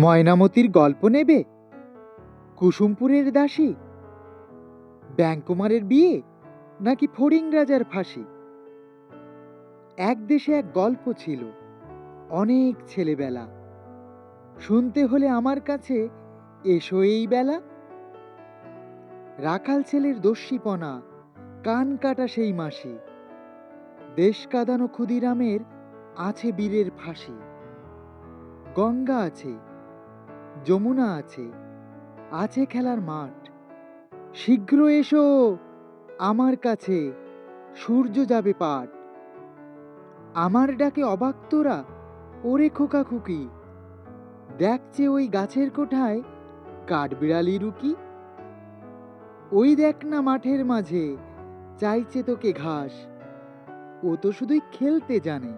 ময়নামতির গল্প নেবে? কুসুমপুরের দাসী? ব্যাংকুমারের বিয়ে? নাকি ফড়িং রাজার ফাঁসি? এক দেশে এক গল্প ছিল, অনেক ছেলেবেলা। শুনতে হলে আমার কাছে এসো এই বেলা। রাখাল ছেলের দস্যিপনা, কান কাটা সেই মাসি। দেশ কাঁদানো ক্ষুদিরামের আছে বীরের ফাঁসি। গঙ্গা আছে যমুনা আছে আছে খেলার মাঠ। শীঘ্র এসো, আমার কাছে, সূর্য যাবে পাট আমার ডাকে অবাক তোরা, ওরে খোকা খুকি। দেখছে ওই গাছের কোঠায় কাঠবিড়ালি রুকি। ওই দেখ না মাঠের মাঝে, চাইছে তোকে ঘাস। ও তো শুধুই খেলতে জানে,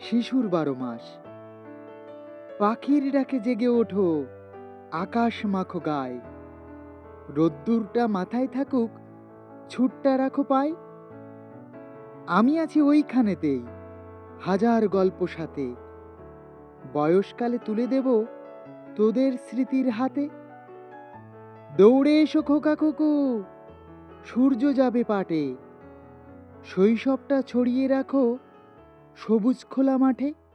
শিশুর বারো মাস। পাখির ডাকে জেগে ওঠো, আকাশ মাখো গায়। রোদ্দুরটা মাথায় থাকুক, ছুটটা রাখো পায়। আমি আছি ওইখানেতেই, হাজার গল্প সাথে। বয়সকালে তুলে দেব তোদের স্মৃতির হাতে। দৌড়ে এসো খোকা খুকু, সূর্য যাবে পাটে। শৈশবটা ছড়িয়ে রাখো সবুজ খোলা মাঠে।